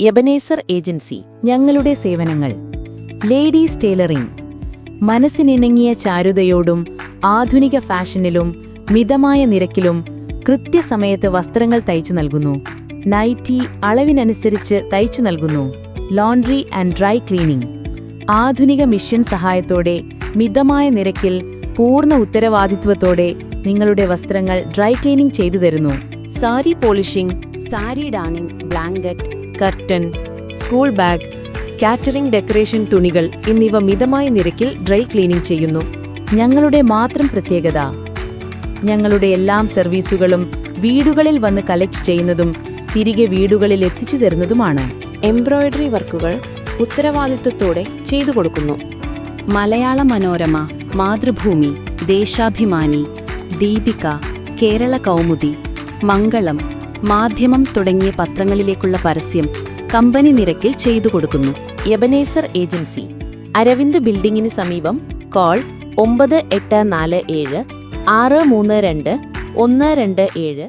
Ebenezer agency ഞങ്ങളുടെ സേവനങ്ങൾ. Ladies tailoring. മനസ്സിനിണങ്ങിയ ചാരുതയോടും ആധുനിക ഫാഷനിലും മിതമായ നിരക്കിലും കൃത്യസമയത്ത് വസ്ത്രങ്ങൾ തയ്ച്ചു നൽകുന്നു. നൈറ്റി അളവിനനുസരിച്ച് തയ്ച്ചു നൽകുന്നു. Laundry and dry cleaning. ആധുനിക മിഷൻ സഹായത്തോടെ മിതമായ നിരക്കിൽ പൂർണ ഉത്തരവാദിത്വത്തോടെ നിങ്ങളുടെ വസ്ത്രങ്ങൾ ഡ്രൈ ക്ലീനിംഗ് ചെയ്തു തരുന്നു. Sari polishing sari darning blanket curtain school bag catering decoration തുണികൾ എന്നിവ മിതമായ നിരക്കിൽ ഡ്രൈ ക്ലീനിംഗ് ചെയ്യുന്നു. ഞങ്ങളുടെ മാത്രം പ്രത്യേകത ഞങ്ങളുടെ എല്ലാം സർവീസുകളും വീടുകളിൽ വന്ന് കളക്ട് ചെയ്യുന്നതും തിരികെ വീടുകളിൽ എത്തിച്ചു തരുന്നതുമാണ്. എംബ്രോയിഡറി വർക്കുകൾ ഉത്തരവാദിത്വത്തോടെ ചെയ്തു കൊടുക്കുന്നു. മലയാള മനോരമ മാതൃഭൂമി ദേശാഭിമാനി ദീപിക കേരള കൗമുദി മംഗളം മാധ്യമം തുടങ്ങിയ പത്രങ്ങളിലേക്കുള്ള പരസ്യം കമ്പനി നിരക്കിൽ ചെയ്തു കൊടുക്കുന്നു. Ebenezer agency. അരവിന്ദ് ബിൽഡിംഗിന് സമീപം കോൾ ഒമ്പത് എട്ട് നാല് ഏഴ് ആറ് മൂന്ന് രണ്ട് ഒന്ന് രണ്ട് ഏഴ്